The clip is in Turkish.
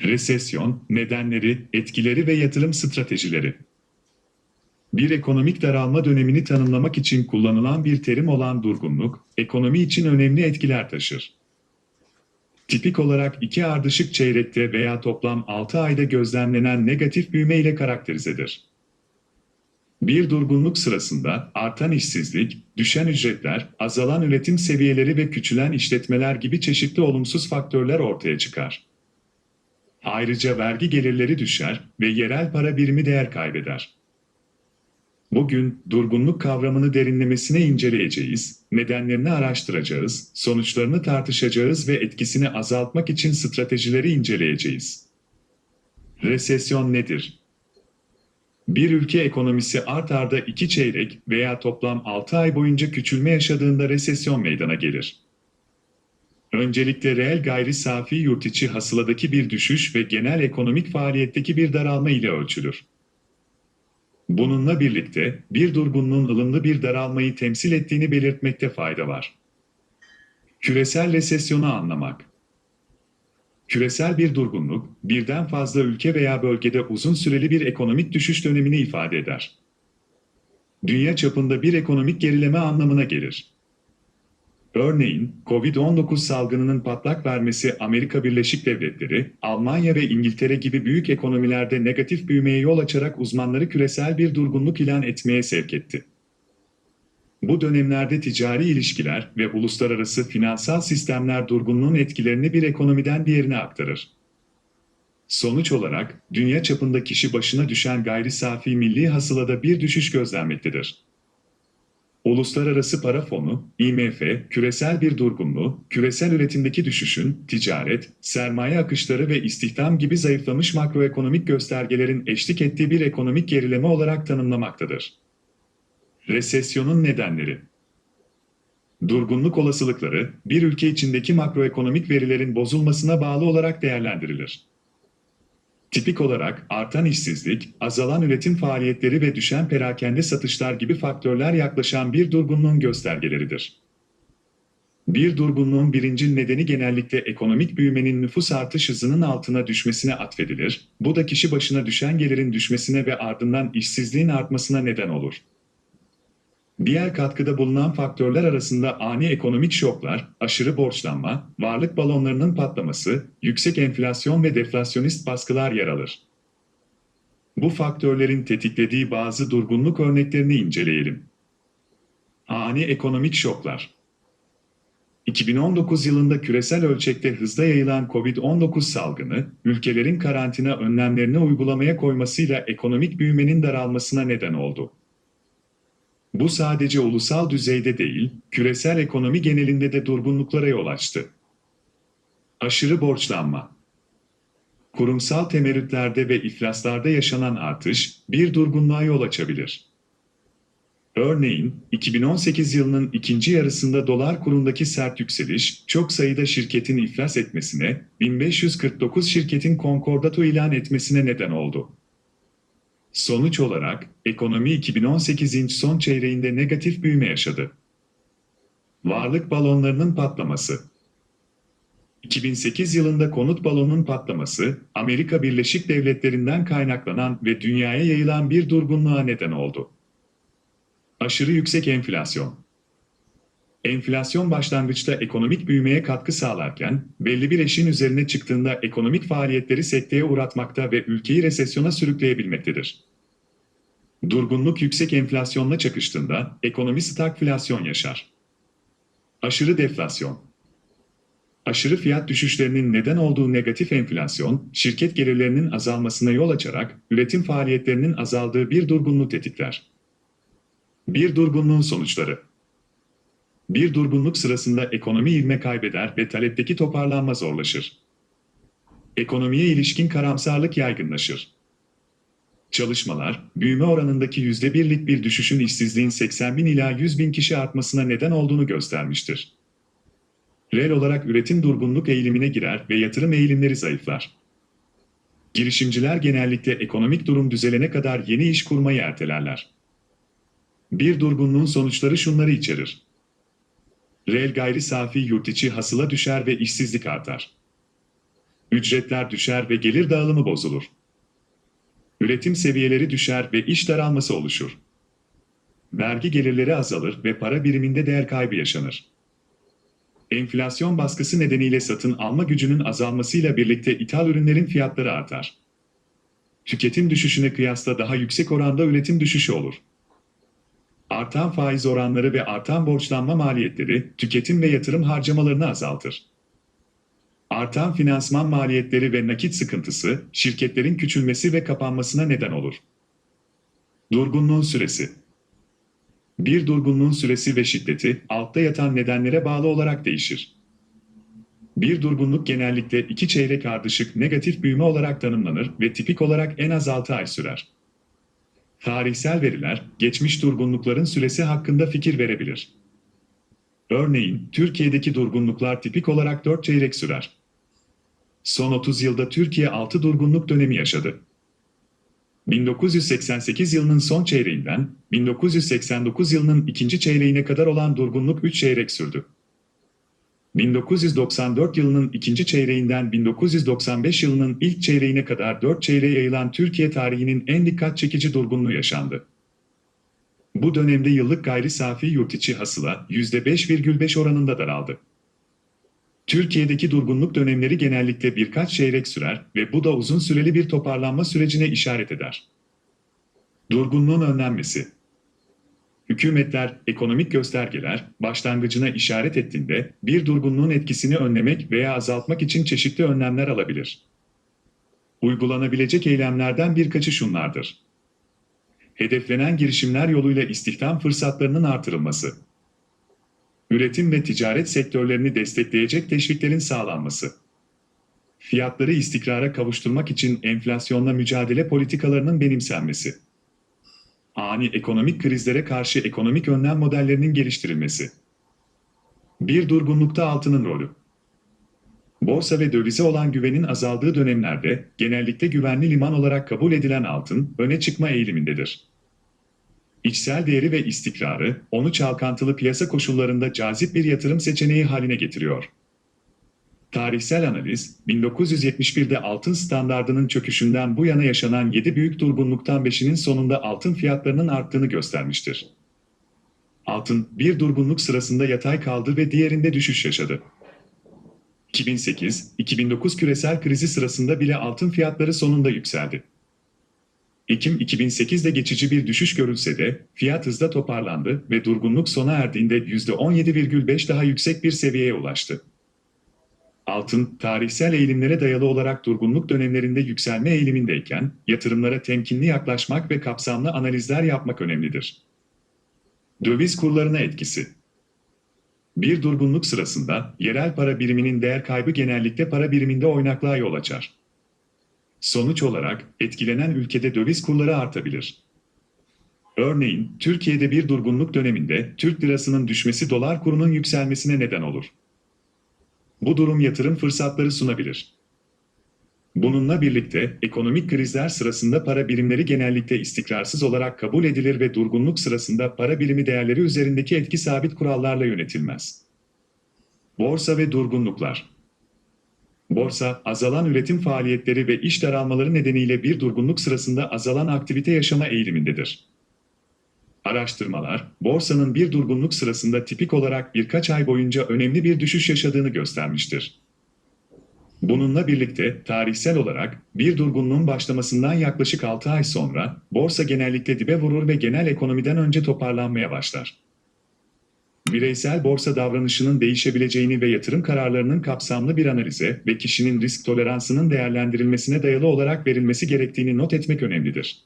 Resesyon, nedenleri, etkileri ve yatırım stratejileri. Bir ekonomik daralma dönemini tanımlamak için kullanılan bir terim olan durgunluk, ekonomi için önemli etkiler taşır. Tipik olarak iki ardışık çeyrekte veya toplam 6 ayda gözlemlenen negatif büyüme ile karakterizedir. Bir durgunluk sırasında artan işsizlik, düşen ücretler, azalan üretim seviyeleri ve küçülen işletmeler gibi çeşitli olumsuz faktörler ortaya çıkar. Ayrıca vergi gelirleri düşer ve yerel para birimi değer kaybeder. Bugün durgunluk kavramını derinlemesine inceleyeceğiz, nedenlerini araştıracağız, sonuçlarını tartışacağız ve etkisini azaltmak için stratejileri inceleyeceğiz. Resesyon nedir? Bir ülke ekonomisi art arda iki çeyrek veya toplam 6 ay boyunca küçülme yaşadığında resesyon meydana gelir. Öncelikle reel gayri safi yurt içi hasıladaki bir düşüş ve genel ekonomik faaliyetteki bir daralma ile ölçülür. Bununla birlikte bir durgunluğun ılımlı bir daralmayı temsil ettiğini belirtmekte fayda var. Küresel resesyonu anlamak Küresel bir durgunluk, birden fazla ülke veya bölgede uzun süreli bir ekonomik düşüş dönemini ifade eder. Dünya çapında bir ekonomik gerileme anlamına gelir. Örneğin, COVID-19 salgınının patlak vermesi Amerika Birleşik Devletleri, Almanya ve İngiltere gibi büyük ekonomilerde negatif büyümeye yol açarak uzmanları küresel bir durgunluk ilan etmeye sevk etti. Bu dönemlerde ticari ilişkiler ve uluslararası finansal sistemler durgunluğun etkilerini bir ekonomiden diğerine aktarır. Sonuç olarak, dünya çapında kişi başına düşen gayri safi milli hasılada bir düşüş gözlenmektedir. Uluslararası Para Fonu, IMF, küresel bir durgunluğu, küresel üretimdeki düşüşün, ticaret, sermaye akışları ve istihdam gibi zayıflamış makroekonomik göstergelerin eşlik ettiği bir ekonomik gerileme olarak tanımlamaktadır. Resesyonun nedenleri Durgunluk olasılıkları, bir ülke içindeki makroekonomik verilerin bozulmasına bağlı olarak değerlendirilir. Tipik olarak artan işsizlik, azalan üretim faaliyetleri ve düşen perakende satışlar gibi faktörler yaklaşan bir durgunluğun göstergeleridir. Bir durgunluğun birinci nedeni genellikle ekonomik büyümenin nüfus artış hızının altına düşmesine atfedilir. Bu da kişi başına düşen gelirin düşmesine ve ardından işsizliğin artmasına neden olur. Diğer katkıda bulunan faktörler arasında ani ekonomik şoklar, aşırı borçlanma, varlık balonlarının patlaması, yüksek enflasyon ve deflasyonist baskılar yer alır. Bu faktörlerin tetiklediği bazı durgunluk örneklerini inceleyelim. Ani ekonomik şoklar 2019 yılında küresel ölçekte hızla yayılan COVID-19 salgını, ülkelerin karantina önlemlerini uygulamaya koymasıyla ekonomik büyümenin daralmasına neden oldu. Bu sadece ulusal düzeyde değil, küresel ekonomi genelinde de durgunluklara yol açtı. Aşırı borçlanma Kurumsal temerrütlerde ve iflaslarda yaşanan artış bir durgunluğa yol açabilir. Örneğin, 2018 yılının ikinci yarısında dolar kurundaki sert yükseliş, çok sayıda şirketin iflas etmesine, 1549 şirketin konkordato ilan etmesine neden oldu. Sonuç olarak, ekonomi 2018'in son çeyreğinde negatif büyüme yaşadı. Varlık balonlarının patlaması 2008 yılında konut balonunun patlaması, Amerika Birleşik Devletleri'nden kaynaklanan ve dünyaya yayılan bir durgunluğa neden oldu. Aşırı yüksek enflasyon Enflasyon başlangıçta ekonomik büyümeye katkı sağlarken, belli bir eşin üzerine çıktığında ekonomik faaliyetleri sekteye uğratmakta ve ülkeyi resesyona sürükleyebilmektedir. Durgunluk yüksek enflasyonla çakıştığında ekonomi stagflasyon yaşar. Aşırı deflasyon Aşırı fiyat düşüşlerinin neden olduğu negatif enflasyon, şirket gelirlerinin azalmasına yol açarak üretim faaliyetlerinin azaldığı bir durgunluğu tetikler. Bir durgunluğun sonuçları bir durgunluk sırasında ekonomi ivme kaybeder ve talepteki toparlanma zorlaşır. Ekonomiye ilişkin karamsarlık yaygınlaşır. Çalışmalar, büyüme oranındaki %1'lik bir düşüşün işsizliğin 80 bin ila 100 bin kişi artmasına neden olduğunu göstermiştir. Reel olarak üretim durgunluk eğilimine girer ve yatırım eğilimleri zayıflar. Girişimciler genellikle ekonomik durum düzelene kadar yeni iş kurmayı ertelerler. Bir durgunluğun sonuçları şunları içerir. Reel gayri safi yurt içi hasıla düşer ve işsizlik artar. Ücretler düşer ve gelir dağılımı bozulur. Üretim seviyeleri düşer ve iş daralması oluşur. Vergi gelirleri azalır ve para biriminde değer kaybı yaşanır. Enflasyon baskısı nedeniyle satın alma gücünün azalmasıyla birlikte ithal ürünlerin fiyatları artar. Tüketim düşüşüne kıyasla daha yüksek oranda üretim düşüşü olur. Artan faiz oranları ve artan borçlanma maliyetleri tüketim ve yatırım harcamalarını azaltır. Artan finansman maliyetleri ve nakit sıkıntısı şirketlerin küçülmesi ve kapanmasına neden olur. Durgunluğun süresi Bir durgunluğun süresi ve şiddeti altta yatan nedenlere bağlı olarak değişir. Bir durgunluk genellikle iki çeyrek ardışık negatif büyüme olarak tanımlanır ve tipik olarak en az 6 ay sürer. Tarihsel veriler, geçmiş durgunlukların süresi hakkında fikir verebilir. Örneğin, Türkiye'deki durgunluklar tipik olarak 4 çeyrek sürer. Son 30 yılda Türkiye 6 durgunluk dönemi yaşadı. 1988 yılının son çeyreğinden 1989 yılının ikinci çeyreğine kadar olan durgunluk 3 çeyrek sürdü. 1994 yılının ikinci çeyreğinden 1995 yılının ilk çeyreğine kadar 4 çeyreğe yayılan Türkiye tarihinin en dikkat çekici durgunluğu yaşandı. Bu dönemde yıllık gayri safi yurt içi hasıla %5,5 oranında daraldı. Türkiye'deki durgunluk dönemleri genellikle birkaç çeyrek sürer ve bu da uzun süreli bir toparlanma sürecine işaret eder. Durgunluğun önlenmesi Hükümetler, ekonomik göstergeler başlangıcına işaret ettiğinde bir durgunluğun etkisini önlemek veya azaltmak için çeşitli önlemler alabilir. Uygulanabilecek eylemlerden birkaçı şunlardır. Hedeflenen girişimler yoluyla istihdam fırsatlarının artırılması. Üretim ve ticaret sektörlerini destekleyecek teşviklerin sağlanması. Fiyatları istikrara kavuşturmak için enflasyonla mücadele politikalarının benimsenmesi ani ekonomik krizlere karşı ekonomik önlem modellerinin geliştirilmesi. Bir durgunlukta altının rolü. Borsa ve dövize olan güvenin azaldığı dönemlerde genellikle güvenli liman olarak kabul edilen altın öne çıkma eğilimindedir. İçsel değeri ve istikrarı onu çalkantılı piyasa koşullarında cazip bir yatırım seçeneği haline getiriyor. Tarihsel analiz, 1971'de altın standardının çöküşünden bu yana yaşanan 7 büyük durgunluktan 5'inin sonunda altın fiyatlarının arttığını göstermiştir. Altın, bir durgunluk sırasında yatay kaldı ve diğerinde düşüş yaşadı. 2008-2009 küresel krizi sırasında bile altın fiyatları sonunda yükseldi. Ekim 2008'de geçici bir düşüş görülse de fiyat hızla toparlandı ve durgunluk sona erdiğinde %17,5 daha yüksek bir seviyeye ulaştı. Altın, tarihsel eğilimlere dayalı olarak durgunluk dönemlerinde yükselme eğilimindeyken, yatırımlara temkinli yaklaşmak ve kapsamlı analizler yapmak önemlidir. Döviz kurlarına etkisi Bir durgunluk sırasında, yerel para biriminin değer kaybı genellikle para biriminde oynaklığa yol açar. Sonuç olarak, etkilenen ülkede döviz kurları artabilir. Örneğin, Türkiye'de bir durgunluk döneminde Türk lirasının düşmesi dolar kurunun yükselmesine neden olur. Bu durum yatırım fırsatları sunabilir. Bununla birlikte ekonomik krizler sırasında para birimleri genellikle istikrarsız olarak kabul edilir ve durgunluk sırasında para birimi değerleri üzerindeki etki sabit kurallarla yönetilmez. Borsa ve durgunluklar Borsa, azalan üretim faaliyetleri ve iş daralmaları nedeniyle bir durgunluk sırasında azalan aktivite yaşama eğilimindedir. Araştırmalar, borsanın bir durgunluk sırasında tipik olarak birkaç ay boyunca önemli bir düşüş yaşadığını göstermiştir. Bununla birlikte tarihsel olarak bir durgunluğun başlamasından yaklaşık 6 ay sonra borsa genellikle dibe vurur ve genel ekonomiden önce toparlanmaya başlar. Bireysel borsa davranışının değişebileceğini ve yatırım kararlarının kapsamlı bir analize ve kişinin risk toleransının değerlendirilmesine dayalı olarak verilmesi gerektiğini not etmek önemlidir.